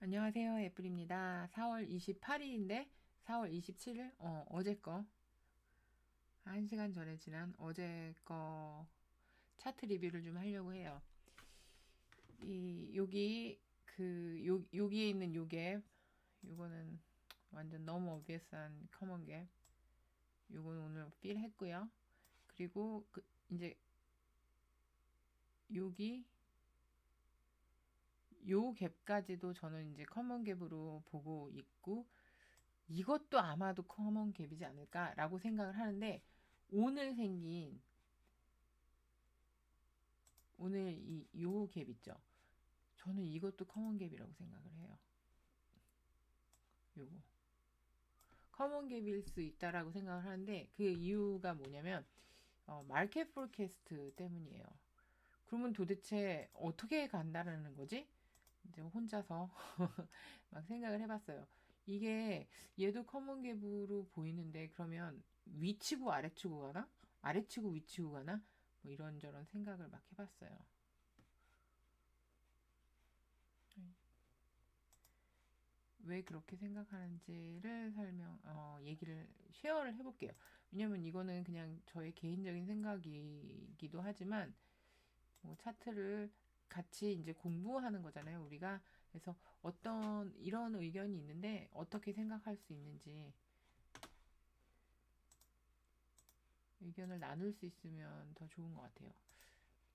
안녕하세요. 애플입니다. 4월 28일인데 4월 27일 어, 어제 거 1시간 전에 지난 어제 거 차트 리뷰를 좀 하려고 해요. 이 여기 그 요, 여기에 있는 요게 요거는 완전 너무 어비스한 커먼 갭. 요건 오늘 필 했고요. 그리고 그 이제 여기 요 갭까지도 저는 이제 커먼 갭으로 보고 있고 이것도 아마도 커먼 갭이지 않을까라고 생각을 하는데 오늘 생긴 오늘 이 요 갭 있죠. 저는 이것도 커먼 갭이라고 생각을 해요. 요거 커먼 갭일 수 있다라고 생각을 하는데 그 이유가 뭐냐면 어, 마켓 포캐스트 때문이에요. 그러면 도대체 어떻게 간다라는 거지? 이제 혼자서 막 생각을 해봤어요. 이게 얘도 커먼 갭으로 보이는데 그러면 위치고 아래치고 가나? 아래치고 위치고 가나? 뭐 이런저런 생각을 막 해봤어요. 왜 그렇게 생각하는지를 설명, 어, 얘기를, 쉐어를 해볼게요. 왜냐면 이거는 그냥 저의 개인적인 생각이기도 하지만, 뭐 차트를 같이 이제 공부하는 거잖아요, 우리가. 그래서 어떤 이런 의견이 있는데 어떻게 생각할 수 있는지 의견을 나눌 수 있으면 더 좋은 것 같아요.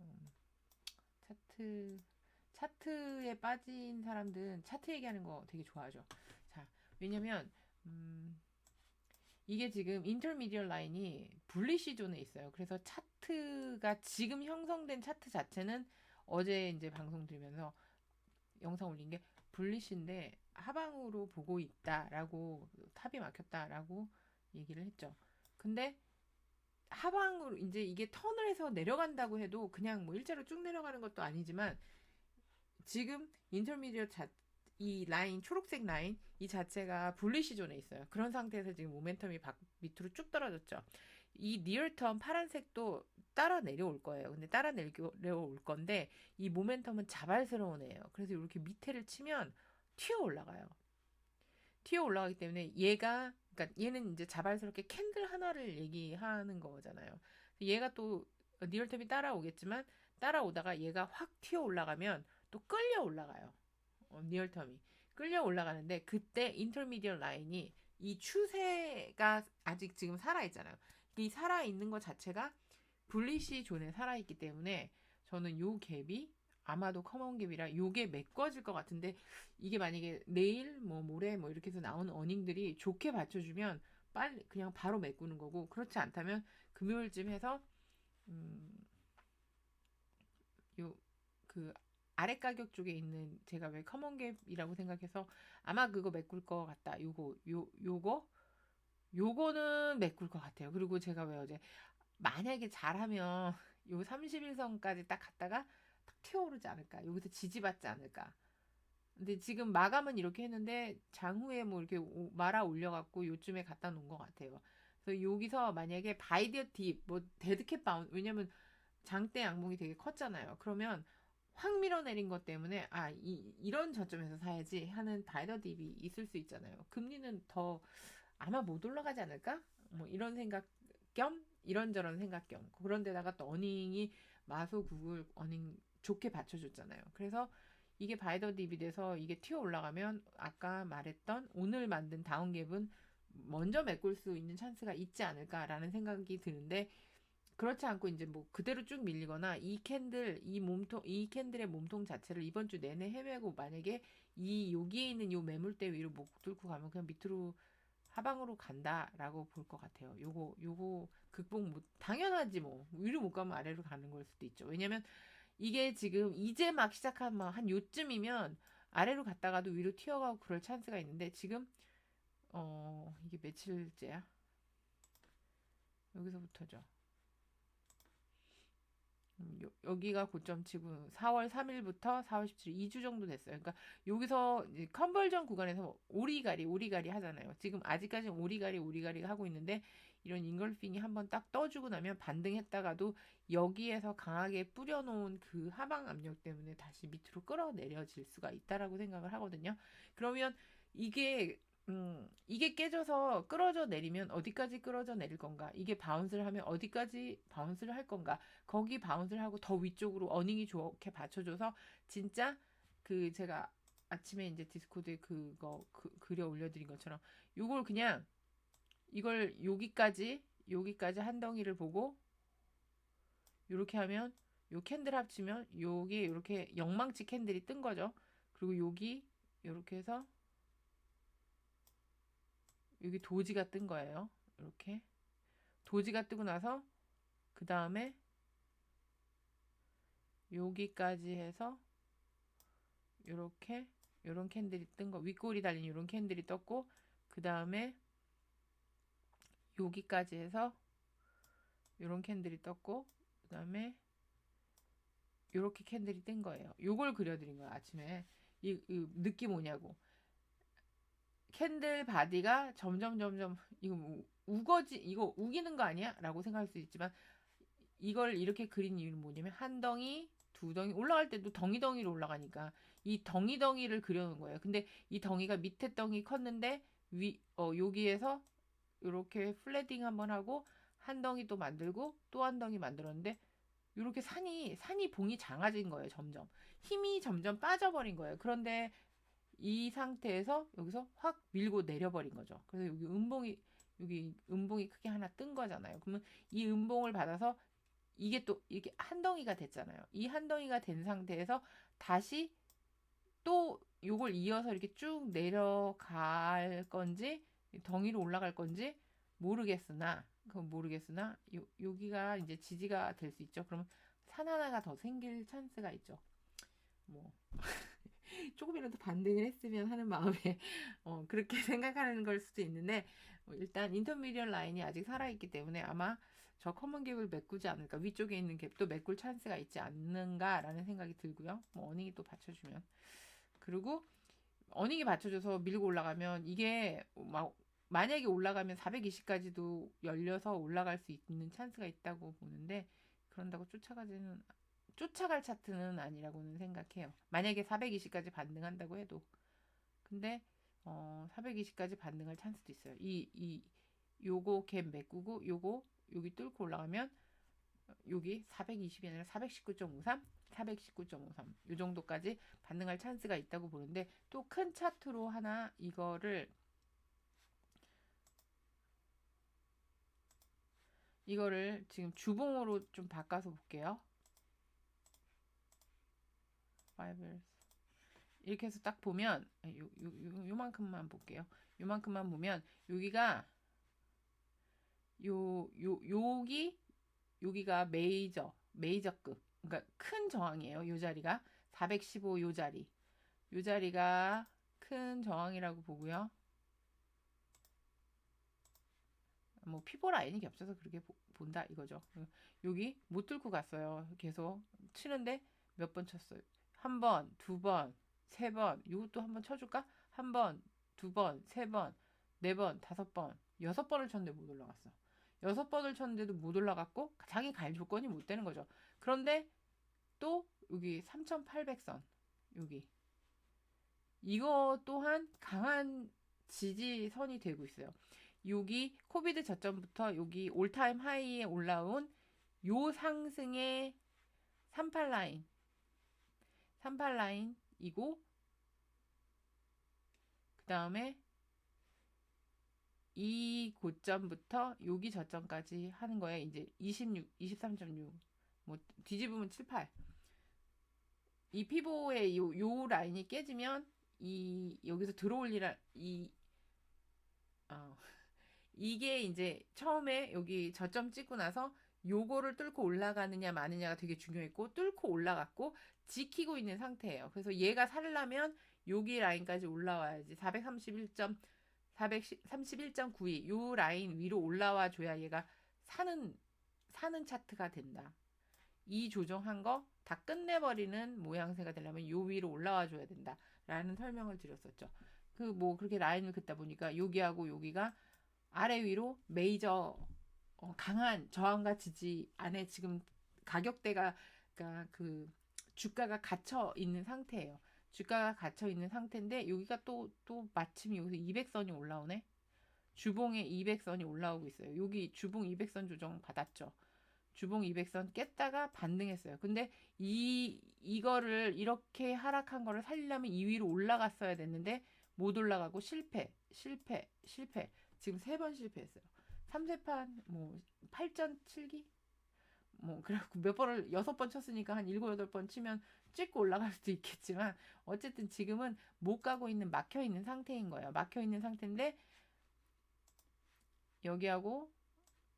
음, 차트 차트에 빠진 사람들은 차트 얘기하는 거 되게 좋아하죠. 자, 왜냐면 음, 이게 지금 인터미디얼 라인이 분리시 존에 있어요. 그래서 차트가 지금 형성된 차트 자체는 어제 이제 방송 들으면서 영상 올린 게 불리시인데 하방으로 보고 있다라고 탑이 막혔다라고 얘기를 했죠. 근데 하방으로 이제 이게 턴을 해서 내려간다고 해도 그냥 뭐 일자로 쭉 내려가는 것도 아니지만 지금 인터미디어 자, 이 라인 초록색 라인 이 자체가 분리시 존에 있어요. 그런 상태에서 지금 모멘텀이 박, 밑으로 쭉 떨어졌죠. 이 리얼텀 파란색도 따라 내려올 거예요. 근데 따라 내려올 건데 이 모멘텀은 자발스러운 애예요. 그래서 이렇게 밑에를 치면 튀어 올라가요. 튀어 올라가기 때문에 얘가 그러니까 얘는 이제 자발스럽게 캔들 하나를 얘기하는 거잖아요. 얘가 또 리얼텀이 따라오겠지만 따라오다가 얘가 확 튀어 올라가면 또 끌려 올라가요. 어, 리얼텀이 끌려 올라가는데 그때 인터미디얼 라인이 이 추세가 아직 지금 살아 있잖아요. 이 살아 있는 것 자체가 분리시 존에 살아 있기 때문에 저는 요 갭이 아마도 커먼 갭이라 요게 메꿔질 것 같은데 이게 만약에 내일 뭐 모레 뭐 이렇게 해서 나오는 어닝들이 좋게 받쳐주면 빨리 그냥 바로 메꾸는 거고 그렇지 않다면 금요일쯤 해서 음요그 아래 가격 쪽에 있는 제가 왜 커먼 갭이라고 생각해서 아마 그거 메꿀 것 같다. 요거 요 요거 요거는 메꿀 것 같아요. 그리고 제가 왜 어제 만약에 잘하면 요 31선까지 딱 갔다가 탁 튀어오르지 않을까. 여기서 지지받지 않을까. 근데 지금 마감은 이렇게 했는데 장후에 뭐 이렇게 말아 올려갖고 요쯤에 갖다 놓은 것 같아요. 그래서 여기서 만약에 바이디어 딥, 뭐 데드캣 바운, 왜냐면 장대 양봉이 되게 컸잖아요. 그러면 확 밀어내린 것 때문에 아 이, 이런 저점에서 사야지 하는 바이더 딥이 있을 수 있잖아요. 금리는 더 아마 못 올라가지 않을까? 뭐 이런 생각 겸 이런저런 생각 겸 그런데다가 또 어닝이 마소 구글 어닝 좋게 받쳐줬잖아요. 그래서 이게 바이더 돼서 이게 튀어 올라가면 아까 말했던 오늘 만든 다운갭은 먼저 메꿀 수 있는 찬스가 있지 않을까라는 생각이 드는데 그렇지 않고 이제 뭐 그대로 쭉 밀리거나 이 캔들 이 몸통 이 캔들의 몸통 자체를 이번 주 내내 헤매고 만약에 이 여기에 있는 요 매물대 위로 못 뚫고 가면 그냥 밑으로 하방으로 간다라고 볼 것 같아요. 요거 요거 극복 못 당연하지 뭐 위로 못 가면 아래로 가는 걸 수도 있죠. 왜냐면 이게 지금 이제 막 시작한 한 요쯤이면 아래로 갔다가도 위로 튀어가고 그럴 찬스가 있는데 지금 어 이게 며칠째야? 여기서부터죠. 음, 여기가 고점치고 4월 3일부터 4월 17일 2주 정도 됐어요. 그러니까 여기서 컨벌전 구간에서 오리가리 오리가리 하잖아요. 지금 아직까지는 오리가리 오리가리 하고 있는데 이런 잉글핑이 한번 딱 떠주고 나면 반등했다가도 여기에서 강하게 뿌려놓은 그 하방 압력 때문에 다시 밑으로 끌어내려질 수가 있다라고 생각을 하거든요. 그러면 이게 음, 이게 깨져서 끌어져 내리면 어디까지 끌어져 내릴 건가? 이게 바운스를 하면 어디까지 바운스를 할 건가? 거기 바운스를 하고 더 위쪽으로 어닝이 좋게 받쳐줘서 진짜 그 제가 아침에 이제 디스코드에 그거 그, 그려 올려드린 것처럼 요걸 그냥 이걸 여기까지 여기까지 한 덩이를 보고 이렇게 하면 요 캔들 합치면 요게 이렇게 영망치 캔들이 뜬 거죠. 그리고 여기 이렇게 해서 여기 도지가 뜬 거예요. 이렇게 도지가 뜨고 나서 그 다음에 여기까지 해서 이렇게 이런 캔들이 뜬 거 윗골이 달린 이런 캔들이 떴고 그 다음에 여기까지 해서 이런 캔들이 떴고 그 다음에 이렇게 캔들이 뜬 거예요. 요걸 그려드린 거야 아침에 이, 이 느낌 뭐냐고 캔들 바디가 점점 점점 이거 뭐 우거지 이거 우기는 거 아니야? 라고 생각할 수 있지만 이걸 이렇게 그린 이유는 뭐냐면 한 덩이 두 덩이 올라갈 때도 덩이 덩이로 올라가니까 이 덩이 덩이를 그려놓은 거예요. 근데 이 덩이가 밑에 덩이 컸는데 위 어 여기에서 이렇게 플레딩 한번 하고 한 덩이 또 만들고 또 한 덩이 만들었는데 이렇게 산이 산이 봉이 장아진 거예요. 점점 힘이 점점 빠져버린 거예요. 그런데 이 상태에서 여기서 확 밀고 내려버린 거죠. 그래서 여기 음봉이 여기 음봉이 크게 하나 뜬 거잖아요. 그러면 이 음봉을 받아서 이게 또 이게 한 덩이가 됐잖아요. 이 한 덩이가 된 상태에서 다시 또 요걸 이어서 이렇게 쭉 내려갈 건지 덩이로 올라갈 건지 모르겠으나 그건 모르겠으나 요, 여기가 이제 지지가 될 수 있죠. 그러면 산 하나가 더 생길 찬스가 있죠. 뭐 조금이라도 반등을 했으면 하는 마음에 어, 그렇게 생각하는 걸 수도 있는데 어, 일단 인터미디언 라인이 아직 살아있기 때문에 아마 저 커먼 갭을 메꾸지 않을까 위쪽에 있는 갭도 메꿀 찬스가 있지 않는가라는 생각이 들고요. 뭐 어닝이 또 받쳐주면 그리고 어닝이 받쳐줘서 밀고 올라가면 이게 막 만약에 올라가면 420까지도 열려서 올라갈 수 있는 찬스가 있다고 보는데 그런다고 쫓아가지는 쫓아갈 차트는 아니라고는 생각해요. 만약에 420까지 반등한다고 해도. 근데 어, 420까지 반등할 찬스도 있어요. 이, 이, 요거 갭 메꾸고 요거 여기 뚫고 올라가면 여기 420이 아니라 419.53, 419.53. 요 정도까지 반등할 찬스가 있다고 보는데 또 큰 차트로 하나 이거를 이거를 지금 주봉으로 좀 바꿔서 볼게요. 파이블스 이렇게 해서 딱 보면 요, 요, 요, 요만큼만 볼게요. 요만큼만 보면 여기가 요, 요, 여기 여기가 메이저 메이저급 그러니까 큰 저항이에요. 요 자리가 415 요 자리 요 자리가 큰 저항이라고 보고요. 뭐 피보 라인이 겹쳐서 그렇게 보, 본다 이거죠. 여기 못 뚫고 갔어요. 계속 치는데 몇 번 쳤어요. 한 번, 두 번, 세 번, 이것도 한번 쳐줄까? 한 번, 두 번, 세 번, 네 번, 다섯 번, 여섯 번을 쳤는데 못 올라갔어. 여섯 번을 쳤는데도 못 올라갔고 자기 갈 조건이 못 되는 거죠. 그런데 또 여기 3,800선 여기 이거 또한 강한 지지선이 되고 있어요. 여기 코비드 저점부터 여기 올타임 하이에 올라온 요 상승의 38라인 38라인이고 그 다음에 이 고점부터 여기 저점까지 하는 거에 이제 26, 23.6, 뭐 뒤집으면 7, 8. 이 피보의 요, 요 라인이 깨지면 이 여기서 들어올리라 이 어, 이게 이제 처음에 여기 저점 찍고 나서 요거를 뚫고 올라가느냐 마느냐가 되게 중요했고 뚫고 올라갔고 지키고 있는 상태예요. 그래서 얘가 살려면 여기 라인까지 올라와야지 431점 431.92 요 라인 위로 올라와 줘야 얘가 사는 사는 차트가 된다. 이 조정한 거 다 끝내버리는 모양새가 되려면 요 위로 올라와 줘야 된다. 라는 설명을 드렸었죠. 그 뭐 그렇게 라인을 긋다 보니까 여기하고 여기가 아래 위로 메이저 어, 강한 저항과 지지 안에 지금 가격대가 그러니까 그 주가가 갇혀 있는 상태예요. 주가가 갇혀 있는 상태인데 여기가 또또 마침 여기서 200선이 올라오네. 주봉에 200선이 올라오고 있어요. 여기 주봉 200선 조정 받았죠. 주봉 200선 깼다가 반등했어요. 근데 이 이거를 이렇게 하락한 거를 살리려면 2위로 올라갔어야 됐는데 못 올라가고 실패, 실패, 실패. 지금 세 번 실패했어요. 3세판 뭐 8전 7기 뭐 그래갖고 몇 번을 여섯 번 쳤으니까 한 일곱 여덟 번 치면 찍고 올라갈 수도 있겠지만 어쨌든 지금은 못 가고 있는 막혀 있는 상태인 거예요. 막혀 있는 상태인데 여기하고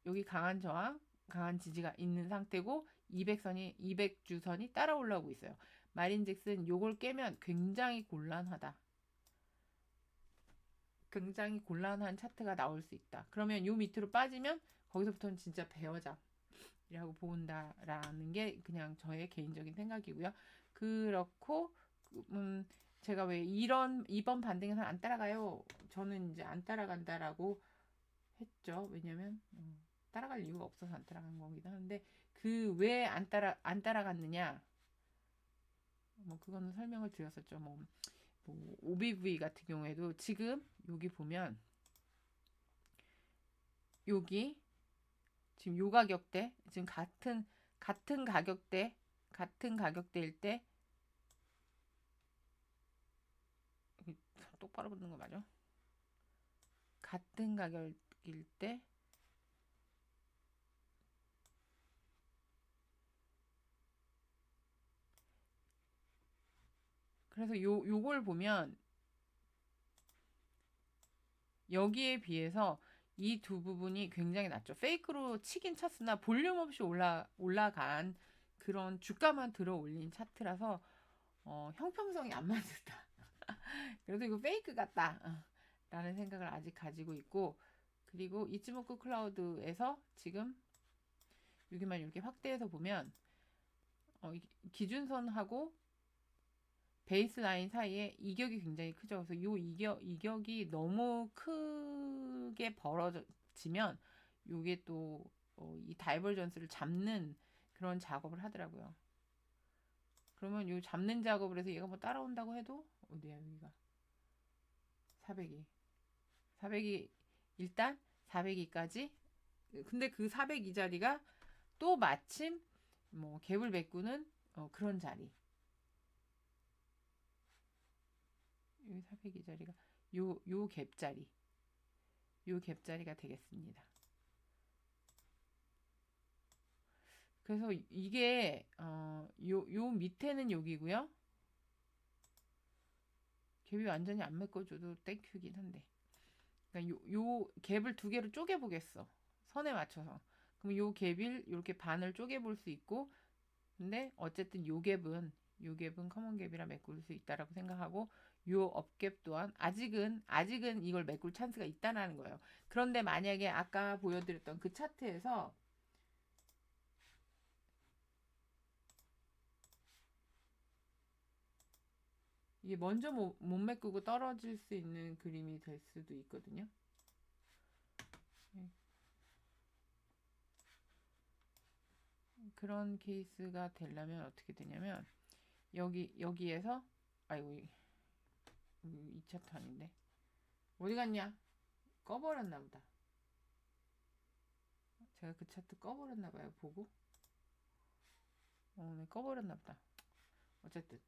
여기 강한 저항, 강한 지지가 있는 상태고 200선이 200주선이 따라 올라오고 있어요. 말인즉슨 요걸 깨면 굉장히 곤란하다. 굉장히 곤란한 차트가 나올 수 있다. 그러면 요 밑으로 빠지면 거기서부터는 진짜 배어장이라고 본다라는 게 그냥 저의 개인적인 생각이고요. 그렇고 음 제가 왜 이런 이번 반등에서 안 따라가요? 저는 이제 안 따라간다라고 했죠. 왜냐면 음, 따라갈 이유가 없어서 안 따라간 거기도 한데 그 왜 안 따라 안 따라갔느냐? 뭐 그거는 설명을 드렸었죠. 뭐, 뭐 OBV 같은 경우에도 지금 여기 보면 여기 지금 요 가격대 지금 같은 같은 가격대 같은 가격대일 때 똑바로 붙는 거 맞아? 같은 가격일 때 그래서 요 요걸 보면 여기에 비해서 이 두 부분이 굉장히 낮죠. 페이크로 치긴 쳤으나 볼륨 없이 올라 올라간 그런 주가만 들어 올린 차트라서 어, 형평성이 안 맞는다. 그래도 이거 페이크 같다. 어, 라는 생각을 아직 가지고 있고 그리고 이츠모크 클라우드에서 지금 여기만 이렇게 확대해서 보면 어, 기준선하고 베이스 라인 사이에 이격이 굉장히 크죠. 그래서 이 이격, 이격이 너무 크게 벌어지면 이게 또이 어, 다이버전스를 잡는 그런 작업을 하더라고요. 그러면 이 잡는 작업을 해서 얘가 뭐 따라온다고 해도 어디야 여기가 402 402 일단 402까지 근데 그 402 자리가 또 마침 뭐 갭을 메꾸는 어, 그런 자리 여기 402 자리가 요 요 갭자리 요 갭자리가 되겠습니다. 그래서 이게 어, 요, 요 밑에는 여기고요. 갭이 완전히 안 메꿔줘도 땡큐긴 한데. 그러니까 요, 요 갭을 두 개로 쪼개보겠어. 선에 맞춰서. 그럼 요 갭을 이렇게 반을 쪼개볼 수 있고, 근데 어쨌든 요 갭은 요 갭은 커먼 갭이라 메꿀 수 있다라고 생각하고 요 업갭 또한 아직은 아직은 이걸 메꿀 찬스가 있다라는 거예요. 그런데 만약에 아까 보여드렸던 그 차트에서 이게 먼저 못, 못 메꾸고 떨어질 수 있는 그림이 될 수도 있거든요. 네. 그런 케이스가 되려면 어떻게 되냐면 여기 여기에서 아이고 2차 탄인데 어디 갔냐? 꺼버렸나 보다. 제가 그 차트 꺼버렸나 봐요. 보고. 어, 네, 꺼버렸나 보다. 어쨌든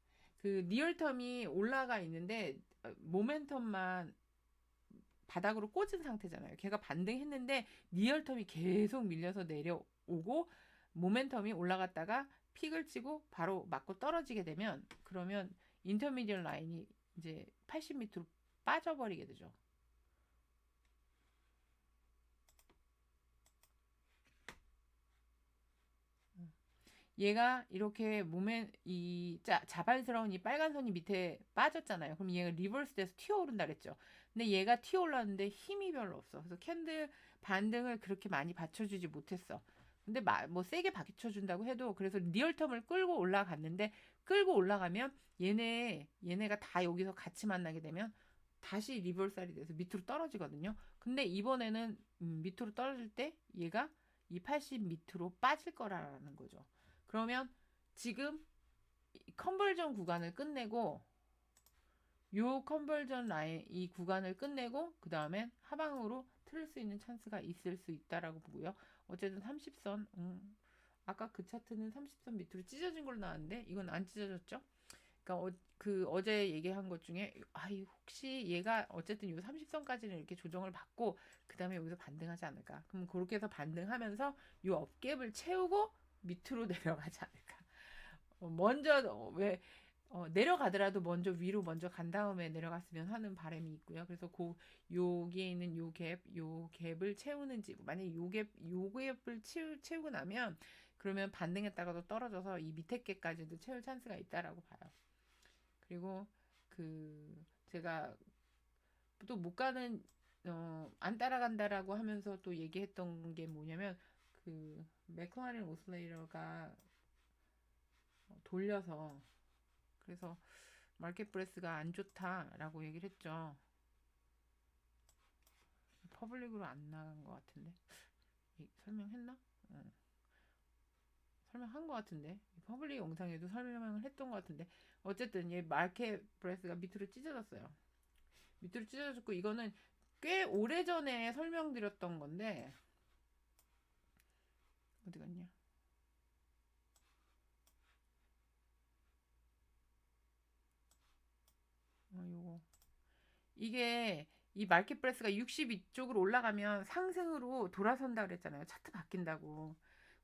그 리얼텀이 올라가 있는데 어, 모멘텀만 바닥으로 꽂은 상태잖아요. 걔가 반등했는데 리얼텀이 계속 밀려서 내려오고 모멘텀이 올라갔다가 픽을 치고 바로 맞고 떨어지게 되면 그러면 인터미디얼 라인이 이제 80m로 빠져버리게 되죠. 얘가 이렇게 몸에 이 자, 자발스러운 이 빨간 선이 밑에 빠졌잖아요. 그럼 얘가 리버스 돼서 튀어오른다 그랬죠. 근데 얘가 튀어올랐는데 힘이 별로 없어. 그래서 캔들 반등을 그렇게 많이 받쳐주지 못했어. 근데 마, 뭐 세게 받쳐준다고 해도 그래서 리얼텀을 끌고 올라갔는데 끌고 올라가면 얘네 얘네가 다 여기서 같이 만나게 되면 다시 리버살이 돼서 밑으로 떨어지거든요. 근데 이번에는 음, 밑으로 떨어질 때 얘가 이 80 밑으로 빠질 거라는 거죠. 그러면 지금 이 컨버전 구간을 끝내고 요 컨버전 라인 이 구간을 끝내고 그 다음엔 하방으로 틀을 수 있는 찬스가 있을 수 있다라고 보고요. 어쨌든 30선 음, 아까 그 차트는 30선 밑으로 찢어진 걸로 나왔는데 이건 안 찢어졌죠. 그러니까 어, 그 어제 얘기한 것 중에 아이 혹시 얘가 어쨌든 요 30선까지는 이렇게 조정을 받고 그 다음에 여기서 반등하지 않을까? 그럼 그렇게 해서 반등하면서 요 업갭을 채우고 밑으로 내려가지 않을까? 어, 먼저 어, 왜 어, 내려가더라도 먼저 위로 먼저 간 다음에 내려갔으면 하는 바람이 있고요. 그래서 그 여기에 있는 요 갭, 요 갭을 채우는지 만약에 요 갭, 요 갭을 채우, 채우고 나면 그러면 반등했다가도 떨어져서 이 밑에 갭까지도 채울 찬스가 있다라고 봐요. 그리고 그 제가 또 못 가는 어, 안 따라간다라고 하면서 또 얘기했던 게 뭐냐면 그 맥클라렌 오슬레이러가 돌려서 그래서 마켓 브레스가 안 좋다라고 얘기를 했죠. 퍼블릭으로 안 나간 것 같은데 설명했나? 어. 설명한 것 같은데 퍼블릭 영상에도 설명을 했던 것 같은데 어쨌든 얘 마켓 브레스가 밑으로 찢어졌어요. 밑으로 찢어졌고 이거는 꽤 오래 전에 설명드렸던 건데 어디 갔냐? 어, 요거. 이게 이 마켓 브레스가 60 이쪽으로 올라가면 상승으로 돌아선다 그랬잖아요. 차트 바뀐다고.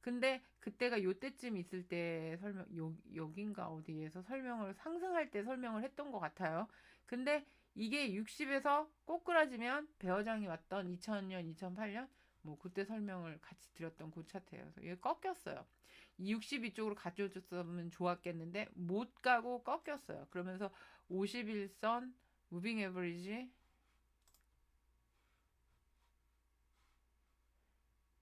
근데 그때가 요때쯤 있을 때 설명 요, 여긴가 어디에서 설명을 상승할 때 설명을 했던 것 같아요. 근데 이게 60에서 꼬꾸라지면 배어장이 왔던 2000년, 2008년 뭐 그때 설명을 같이 드렸던 그 차트예요. 이게 꺾였어요. 이60 이쪽으로 가져줬으면 좋았겠는데 못 가고 꺾였어요. 그러면서 51선 무빙 에버리지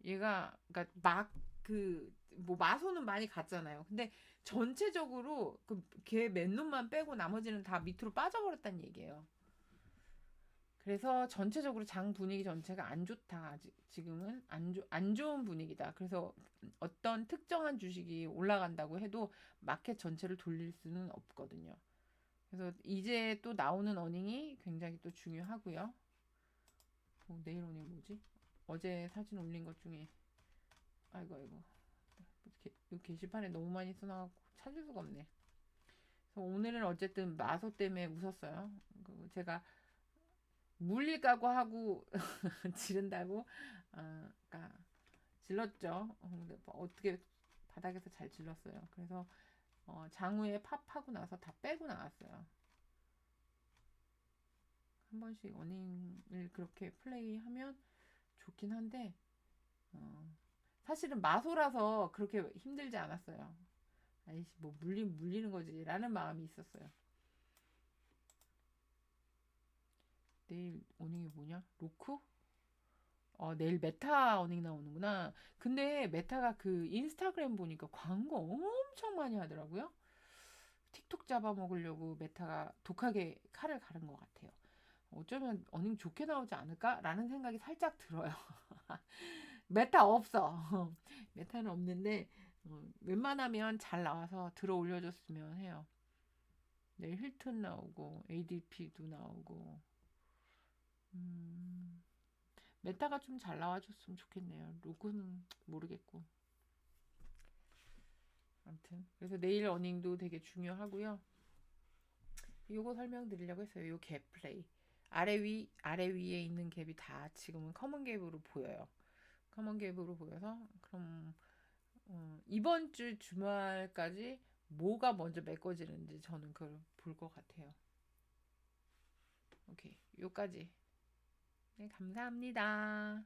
얘가 그러니까 막 그 뭐 마소는 많이 갔잖아요. 근데 전체적으로 그걔 맨놈만 빼고 나머지는 다 밑으로 빠져버렸다는 얘기예요. 그래서 전체적으로 장 분위기 전체가 안 좋다. 지금은 안, 조, 안 좋은 분위기다. 그래서 어떤 특정한 주식이 올라간다고 해도 마켓 전체를 돌릴 수는 없거든요. 그래서 이제 또 나오는 어닝이 굉장히 또 중요하고요. 어, 내일 어닝 뭐지? 어제 사진 올린 것 중에 아이고 아이고 이 게시판에 너무 많이 써놔갖고 찾을 수가 없네. 그래서 오늘은 어쨌든 마소 때문에 웃었어요. 그 제가 물릴까고 하고 지른다고 어, 그러니까 질렀죠. 어, 근데 뭐 어떻게 바닥에서 잘 질렀어요. 그래서 어, 장우에 팝하고 나서 다 빼고 나왔어요. 한 번씩 어닝을 그렇게 플레이하면 좋긴 한데 어, 사실은 마소라서 그렇게 힘들지 않았어요. 아이씨 뭐 물리 물리는 거지 라는 마음이 있었어요. 내일 어닝이 뭐냐? 로크? 어, 내일 메타 어닝 나오는구나. 근데 메타가 그 인스타그램 보니까 광고 엄청 많이 하더라고요. 틱톡 잡아먹으려고 메타가 독하게 칼을 가른 것 같아요. 어쩌면 어닝 좋게 나오지 않을까라는 생각이 살짝 들어요. 메타 없어. 메타는 없는데 어, 웬만하면 잘 나와서 들어 올려줬으면 해요. 내일 힐튼 나오고 ADP도 나오고 음, 메타가 좀 잘 나와줬으면 좋겠네요. 로그는 모르겠고. 아무튼 그래서 내일 어닝도 되게 중요하고요. 요거 설명드리려고 했어요. 요 갭 플레이. 아래 위 아래 위에 있는 갭이 다 지금은 커먼 갭으로 보여요. 커먼 갭으로 보여서 그럼 어, 이번 주 주말까지 뭐가 먼저 메꿔지는지 저는 그걸 볼 것 같아요. 오케이, 요까지. 네, 감사합니다.